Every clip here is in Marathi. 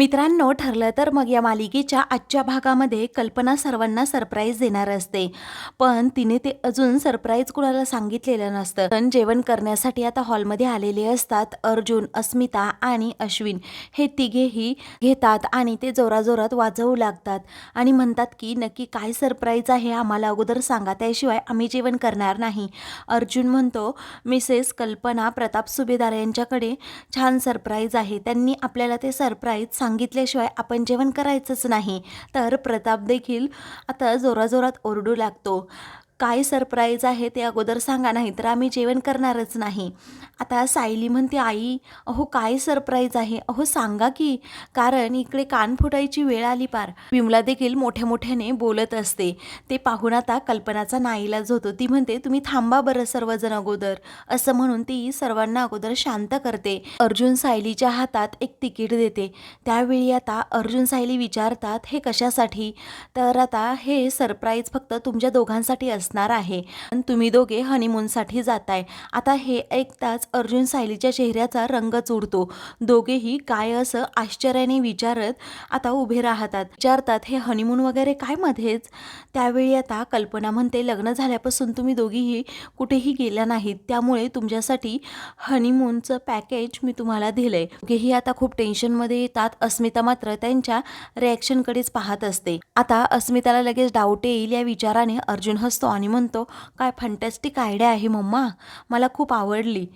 मित्रांनो ठरलं तर मग या मालिकेच्या आजच्या भागामध्ये कल्पना सर्वांना सरप्राईज देणार असते. पण तिने ते अजून सरप्राईज कुणाला सांगितलेलं नसतं. पण जेवण करण्यासाठी आता हॉलमध्ये आलेले असतात अर्जुन अस्मिता आणि अश्विन. हे तिघेही घेतात आणि ते जोराजोरात वाजवू लागतात आणि म्हणतात की नक्की काय सरप्राईज आहे आम्हाला अगोदर सांगा. त्याशिवाय आम्ही जेवण करणार नाही. अर्जुन म्हणतो मिसेस कल्पना प्रताप सुभेदार यांच्याकडे छान सरप्राईज आहे. त्यांनी आपल्याला ते सरप्राईज सांग सांगितल्याशिवाय आपण जेवण करायचंच नाही. तर प्रताप देखील आता जोराजोरात ओरडू लागतो. काय सरप्राईज आहे ते अगोदर सांगा नाही तर आम्ही जेवण करणारच नाही. आता सायली म्हणते आई अहो काय सरप्राईज आहे? अहो सांगा की. कारण इकडे कान फुटायची वेळ आली पार. विमला देखील मोठ्या मोठ्याने बोलत असते. ते पाहून आता कल्पनाचा नाईलाज होतो. ती म्हणते तुम्ही थांबा बरं सर्वजण अगोदर. असं म्हणून ती सर्वांना अगोदर शांत करते. अर्जुन सायलीच्या हातात एक तिकीट देते. त्यावेळी आता अर्जुन सायली विचारतात हे कशासाठी? तर आता हे सरप्राईज फक्त तुमच्या दोघांसाठी असणार आहे. पण तुम्ही दोघे हनीमूनसाठी जाताय. आता हे ऐकताच अर्जुन सायलीच्या चेहऱ्याचा रंगच उडतो दोघेही काय असं आश्चर्याने विचारत आता उभे राहतात. विचारतात हे हनीमून वगैरे काय मध्येच? त्यावेळी आता कल्पना म्हणते लग्न झाल्यापासून तुम्ही दोघीही कुठेही गेल्या नाहीत. त्यामुळे तुमच्यासाठी हनीमूनचं पॅकेज मी तुम्हाला दिलंय. दोघेही आता खूप टेन्शनमध्ये येतात. अस्मिता मात्र त्यांच्या रिॲक्शनकडेच पाहत असते. आता अस्मिताला लगेच डाऊट येईल या विचाराने अर्जुन हसतो आणि म्हणतो काय फंटॅस्टिक आयडिया आहे मम्मा. मला खूप आवडली.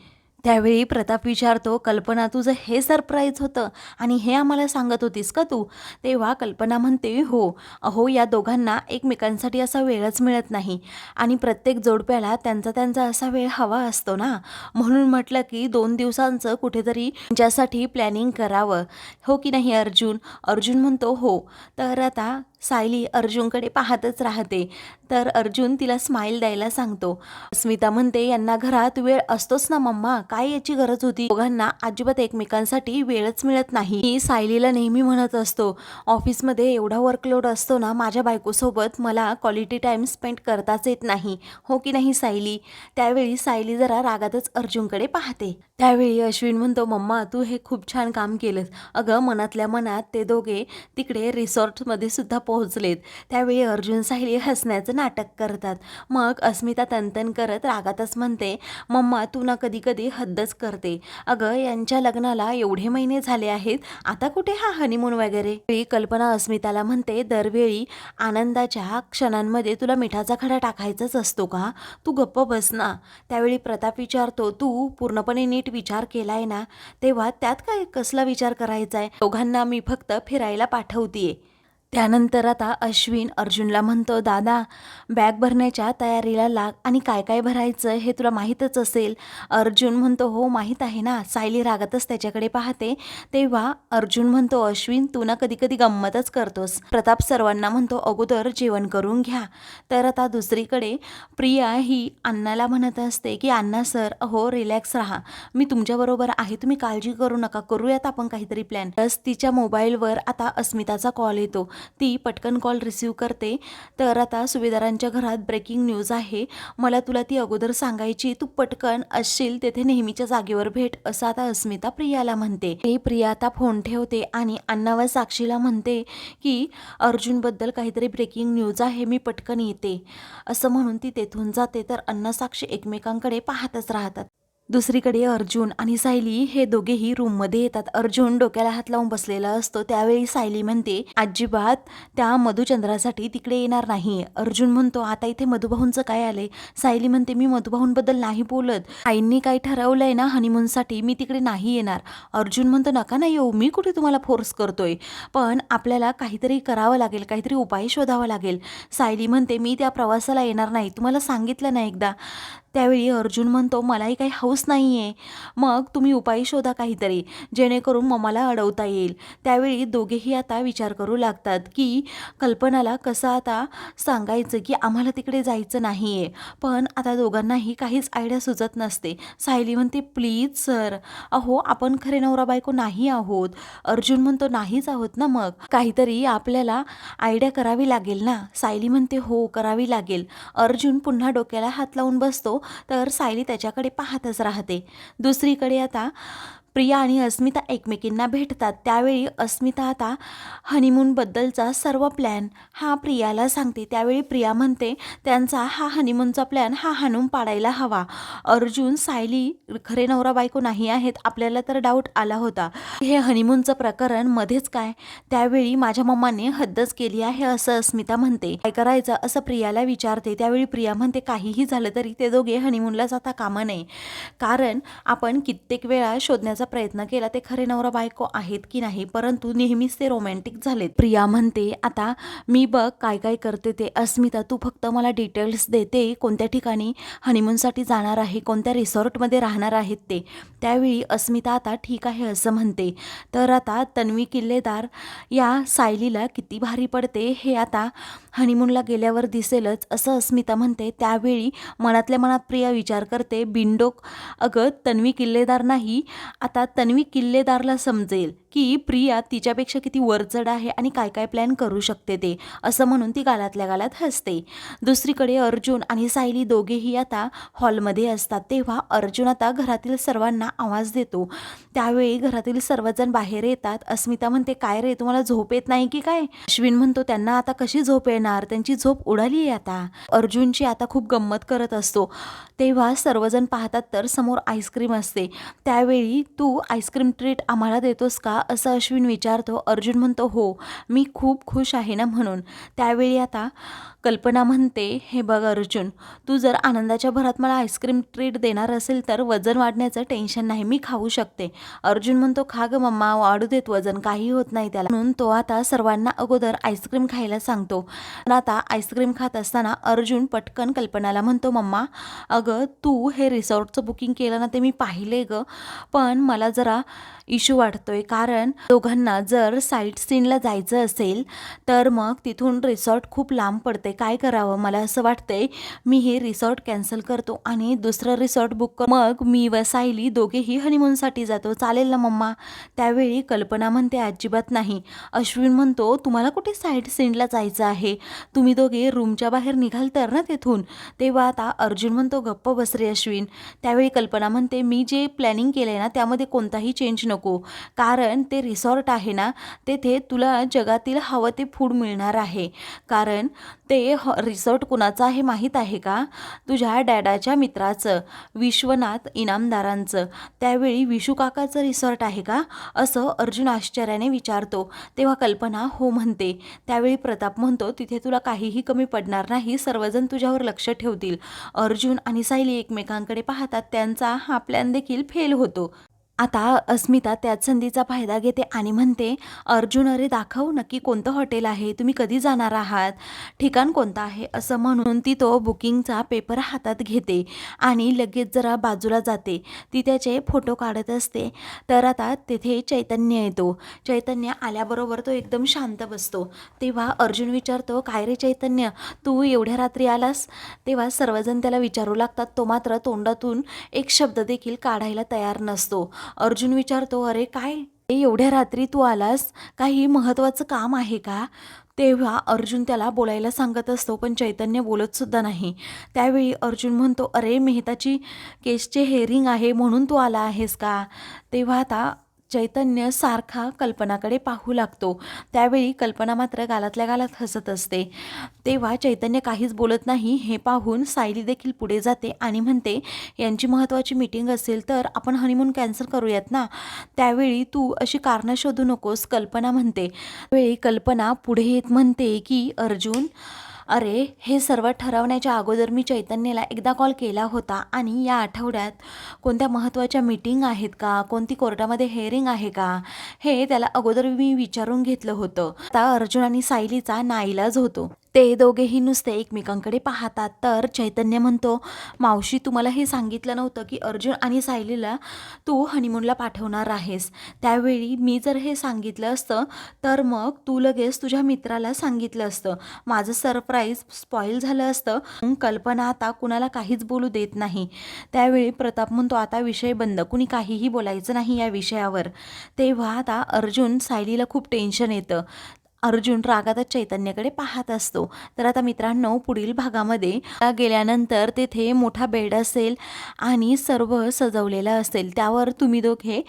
त्यावेळी प्रताप विचारतो कल्पना तुझं हे सरप्राईज होतं आणि हे आम्हाला सांगत होतीस का तू? तेव्हा कल्पना म्हणते हो. अहो या दोघांना एकमेकांसाठी असा वेळच मिळत नाही आणि प्रत्येक जोडप्याला त्यांचा त्यांचा असा वेळ हवा असतो ना. म्हणून म्हटलं की दोन दिवसांचं कुठेतरी ज्यासाठी प्लॅनिंग करावं. हो की नाही अर्जुन? अर्जुन म्हणतो हो. तर आता सायली अर्जुनकडे पाहतच राहते. तर अर्जुन तिला स्माईल द्यायला सांगतो. स्मिता म्हणते यांना घरात वेळ असतोच ना मम्मा? काय याची गरज होती? दोघांना अजिबात एकमेकांसाठी वेळच मिळत नाही. मी सायलीला नेहमी म्हणत असतो ऑफिसमध्ये एवढा वर्कलोड असतो ना माझ्या बायकोसोबत मला क्वालिटी टाईम स्पेंड करताच येत नाही. हो की नाही सायली? त्यावेळी सायली जरा रागातच अर्जुनकडे पाहते. त्यावेळी अश्विन म्हणतो मम्मा तू हे खूप छान काम केलंस. अगं मनातल्या मनात ते दोघे तिकडे रिसॉर्टमध्ये सुद्धा पोहोचलेत. त्यावेळी अर्जुन सायली हसण्याचं नाटक करतात. मग अस्मिता तनतन करत रागातच म्हणते मम्मा तू ना कधी कधी हद्दच करते. अगं यांच्या लग्नाला एवढे महिने झाले आहेत आता कुठे हा हनीमून वगैरे? कल्पना अस्मिताला म्हणते दरवेळी आनंदाच्या क्षणांमध्ये तुला मिठाचा खडा टाकायचाच असतो का? तू गप्प बस ना. त्यावेळी प्रताप विचारतो तू पूर्णपणे नीट विचार केलाय ना? तेव्हा त्यात काय कसला विचार करायचा आहे दोघांना मी फक्त फिरायला पाठवतीये. त्यानंतर आता अश्विन अर्जुनला म्हणतो दादा बॅग भरण्याच्या तयारीला लाग आणि काय काय भरायचं हे तुला माहीतच असेल. अर्जुन म्हणतो हो माहीत आहे ना सायली रागातच त्याच्याकडे पाहते. तेव्हा अर्जुन म्हणतो अश्विन तू ना कधी कधी गंमतच करतोस. प्रताप सर्वांना म्हणतो अगोदर जेवण करून घ्या. तर आता दुसरीकडे प्रिया ही अण्णाला म्हणत असते की अण्णा सर हो रिलॅक्स राहा. मी तुमच्याबरोबर आहे तुम्ही काळजी करू नका. करूयात आपण काहीतरी प्लॅन. प्लस तिच्या मोबाईलवर आता अस्मिताचा कॉल येतो. ती पटकन कॉल रिसीव करते. तर आता सुभेदारांच्या घरात ब्रेकिंग न्यूज आहे. मला तुला ती अगोदर सांगायची तू पटकन असशील तेथे नेहमीच्या जागेवर भेट असं आता अस्मिता प्रियाला म्हणते. ती प्रिया आता फोन ठेवते आणि अण्णा व साक्षीला म्हणते की अर्जुनबद्दल काहीतरी ब्रेकिंग न्यूज आहे मी पटकन येते. असं म्हणून ती तेथून जाते. तर अण्णा साक्षी एकमेकांकडे पाहतच राहतात. दुसरीकडे अर्जुन आणि सायली हे दोघेही रूममध्ये येतात. अर्जुन डोक्याला हात लावून बसलेला असतो. त्यावेळी सायली म्हणते अजिबात त्या मधुचंद्रासाठी तिकडे येणार नाही. अर्जुन म्हणतो आता इथे मधुभाऊंचं काय आलंय? सायली म्हणते मी मधुभाऊंबद्दल नाही बोलत. आईंनी काय ठरवलंय ना हनीमूनसाठी मी तिकडे नाही येणार. अर्जुन म्हणतो नका नाही येऊ. मी कुठे तुम्हाला फोर्स करतोय? पण आपल्याला काहीतरी करावं लागेल काहीतरी उपाय शोधावा लागेल. सायली म्हणते मी त्या प्रवासाला येणार नाही. तुम्हाला सांगितलं ना एकदा. त्यावेळी अर्जुन म्हणतो मलाही काही हौस नाही आहे मग तुम्ही उपाय शोधा काहीतरी जेणेकरून मम्माला अडवता येईल. त्यावेळी दोघेही आता विचार करू लागतात की कल्पनाला कसं आता सांगायचं की आम्हाला तिकडे जायचं नाही आहे पण आता दोघांनाही काहीच आयडिया सुचत नसते. सायली म्हणते प्लीज सर. अहो आपण खरे नवरा बायको नाही आहोत. अर्जुन म्हणतो नाहीच आहोत ना मग? काहीतरी आपल्याला आयडिया करावी लागेल ना? सायली म्हणते हो करावी लागेल. अर्जुन पुन्हा डोक्याला हात लावून बसतो. तर सायली त्याच्याकडे पाहतच राहते. दुसरीकडे आता प्रिया आणि अस्मिता एकमेकींना भेटतात. त्यावेळी अस्मिता आता हनीमूनबद्दलचा सर्व प्लॅन हा प्रियाला सांगते. त्यावेळी प्रिया म्हणते त्यांचा हा हनीमूनचा प्लॅन हा हाणून पाडायला हवा. अर्जुन सायली खरे नवरा बायको नाही आहेत. आपल्याला तर डाऊट आला होता. हे हनीमूनचं प्रकरण मध्येच काय त्यावेळी माझ्या मम्माने हद्दच केली आहे असं अस्मिता म्हणते. काय करायचं? असं प्रियाला विचारते. त्यावेळी प्रिया म्हणते काहीही झालं तरी ते दोघे हनीमूनला जाता कामा नये. कारण आपण कित्येक वेळा शोधण्याचा प्रयत्न केला ते खरे नवरा बायको आहेत की नाही? परंतु नेहमीच ते रोमॅन्टिक झालेत. प्रिया म्हणते आता मी बघ काय काय करते ते. अस्मिता तू फक्त मला डिटेल्स देते कोणत्या ठिकाणी हनीमूनसाठी जाणार आहे कोणत्या रिसॉर्टमध्ये राहणार आहेत ते. त्यावेळी अस्मिता आता ठीक आहे असं म्हणते. तर आता तन्वी किल्लेदार या सायलीला किती भारी पडते हे आता हनीमूनला गेल्यावर दिसेलच असं अस्मिता म्हणते. त्यावेळी मनातल्या मनात प्रिया विचार करते बिंडोक अगं तन्वी किल्लेदार नाही आता तन्वी किल्लेदारला समजेल. की प्रिया तिच्यापेक्षा किती वरचढ आहे आणि काय काय प्लॅन करू शकते ते असं म्हणून ती गालातल्या गालात हसते. दुसरीकडे अर्जुन आणि सायली दोघेही आता हॉलमध्ये असतात तेव्हा अर्जुन आता घरातील सर्वांना आवाज देतो. त्यावेळी घरातील सर्वजण बाहेर येतात. अस्मिता म्हणते काय रे तुम्हाला झोप येत नाही की काय? अश्विन म्हणतो त्यांना आता कशी झोप येणार? त्यांची झोप उडाली आहे आता. अर्जुनची आता खूप गंमत करत असतो. तेव्हा सर्वजण पाहतात तर समोर आईस्क्रीम असते. त्यावेळी तू आईस्क्रीम ट्रीट आम्हाला देतोस का? असं अश्विन विचारतो अर्जुन म्हणतो हो मी खूप खुश आहे ना म्हणून. त्यावेळी आता कल्पना म्हणते हे बघ अर्जुन तू जर आनंदाच्या भरात मला आईस्क्रीम ट्रीट देणार असेल तर वजन वाढण्याचं टेन्शन नाही मी खाऊ शकते. अर्जुन म्हणतो खा ग मम्मा वाढू देत वजन काही होत नाही त्याला. म्हणून तो आता सर्वांना अगोदर आईस्क्रीम खायला सांगतो. पण आता आईस्क्रीम खात असताना अर्जुन पटकन कल्पनाला म्हणतो मम्मा अगं तू हे रिसॉर्टचं बुकिंग केलं ना ते मी पाहिले ग पण मला जरा इश्यू वाटतोय कारण कारण दोघांना जर साईट सीनला जायचं असेल तर मग तिथून रिसॉर्ट खूप लांब पडते. काय करावं? मला असं वाटतंय मी हे रिसॉर्ट कॅन्सल करतो आणि दुसरं रिसॉर्ट बुक कर. मग मी व सायली दोघेही हनीमूनसाठी जातो. चालेल ना मम्मा? त्यावेळी कल्पना म्हणते अजिबात नाही. अश्विन म्हणतो तुम्हाला कुठे साईट सीनला जायचं आहे? तुम्ही दोघे रूमच्या बाहेर निघाल तर ना तिथून? तेव्हा आता अर्जुन म्हणतो गप्प बसरे अश्विन. त्यावेळी कल्पना म्हणते मी जे प्लॅनिंग केलं आहे ना त्यामध्ये कोणताही चेंज नको. कारण ते रिसॉर्ट आहे ना तेथे तुला जगातील हवं ते फूड मिळणार आहे. कारण ते ह रिसॉर्ट कुणाचं आहे माहीत आहे का? तुझ्या डॅडाच्या मित्राचं विश्वनाथ इनामदारांचं. त्यावेळी विशू काकाचं रिसॉर्ट आहे का? असं अर्जुन आश्चर्याने विचारतो. तेव्हा कल्पना हो म्हणते. त्यावेळी प्रताप म्हणतो तिथे तुला काहीही कमी पडणार नाही सर्वजण तुझ्यावर लक्ष ठेवतील. अर्जुन आणि सायली एकमेकांकडे पाहतात. त्यांचा हा प्लॅन देखील फेल होतो. आता अस्मिता त्याच संधीचा फायदा घेते आणि म्हणते अर्जुन अरे दाखव नक्की कोणतं हॉटेल आहे? तुम्ही कधी जाणार आहात? ठिकाण कोणतं आहे? असं म्हणून ती तो बुकिंगचा पेपर हातात घेते आणि लगेच जरा बाजूला जाते. ती त्याचे फोटो काढत असते. तर आता तेथे चैतन्य येतो. चैतन्य आल्याबरोबर तो एकदम शांत बसतो. तेव्हा अर्जुन विचारतो काय रे चैतन्य? तू एवढ्या रात्री आलास? तेव्हा सर्वजण त्याला विचारू लागतात. तो मात्र तोंडातून एक शब्द देखील काढायला तयार नसतो. अर्जुन विचारतो अरे काय? एवढ्या रात्री तू आलास? काही महत्त्वाचं काम आहे का? तेव्हा अर्जुन त्याला बोलायला सांगत असतो पण चैतन्य बोलतसुद्धा नाही. त्यावेळी अर्जुन म्हणतो अरे मेहताची केसचे हेअरिंग आहे म्हणून तू आला आहेस का? तेव्हा आता चैतन्य सारखा कल्पनाकडे पाहू लागतो. त्यावेळी कल्पना मात्र गालातल्या गालात हसत असते. तेव्हा चैतन्य काहीच बोलत नाही हे पाहून सायली देखील पुढे जाते आणि म्हणते यांची महत्त्वाची मीटिंग असेल तर आपण हनीमून कॅन्सल करूयात ना त्यावेळी तू अशी कारणं शोधू नकोस कल्पना म्हणते. त्यावेळी कल्पना पुढे येत म्हणते की अर्जुन अरे हे सर्व ठरवण्याच्या अगोदर मी चैतन्यला एकदा कॉल केला होता आणि या आठवड्यात कोणत्या महत्त्वाच्या मीटिंग आहेत का? कोणती कोर्टामध्ये हेअरिंग आहे का? हे त्याला अगोदर मी विचारून घेतलं होतं. आता अर्जुन आणि सायलीचा नाईलाज होतो. ते दोघेही नुसते एकमेकांकडे पाहतात. तर चैतन्य म्हणतो मावशी तुम्हाला हे सांगितलं नव्हतं की अर्जुन आणि सायलीला तू हनीमूनला पाठवणार आहेस. त्यावेळी मी जर हे सांगितलं असतं तर मग तू लगेच तुझ्या मित्राला सांगितलं असतं. माझं सरप्राईज स्पॉईल झालं असतं. कल्पना आता कुणाला काहीच बोलू देत नाही. त्यावेळी प्रताप म्हणतो आता विषय बंद. कुणी काहीही बोलायचं नाही या विषयावर. तेव्हा आता अर्जुन सायलीला खूप टेन्शन येतं. अर्जुन रागातच चैतन्याकडे पाहत असतो. तर आता मित्रांनो पुढील भागामध्ये गेल्यानंतर तेथे मोठा बेड असेल आणि सर्व सजवलेलं असेल. त्यावर तुम्ही दोघे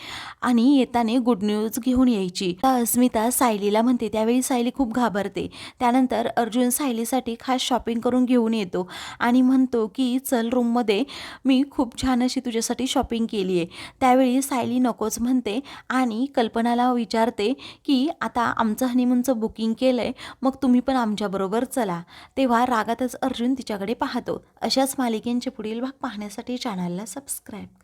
आणि येताना गुड न्यूज घेऊन यायची. अस्मिता सायलीला म्हणते त्यावेळी सायली खूप घाबरते. त्यानंतर अर्जुन सायलीसाठी खास शॉपिंग करून घेऊन येतो आणि म्हणतो की चल रूममध्ये मी खूप छान अशी तुझ्यासाठी शॉपिंग केली आहे त्यावेळी सायली नकोच म्हणते आणि कल्पनाला विचारते की आता आमचं हनीमूनचं बुकिंग केलं आहे मग तुम्ही पण आमच्याबरोबर चला. तेव्हा रागातच अर्जुन तिच्याकडे पाहतो. अशाच मालिकेंचे पुढील भाग पाहण्यासाठी चॅनलला सबस्क्राईब करा.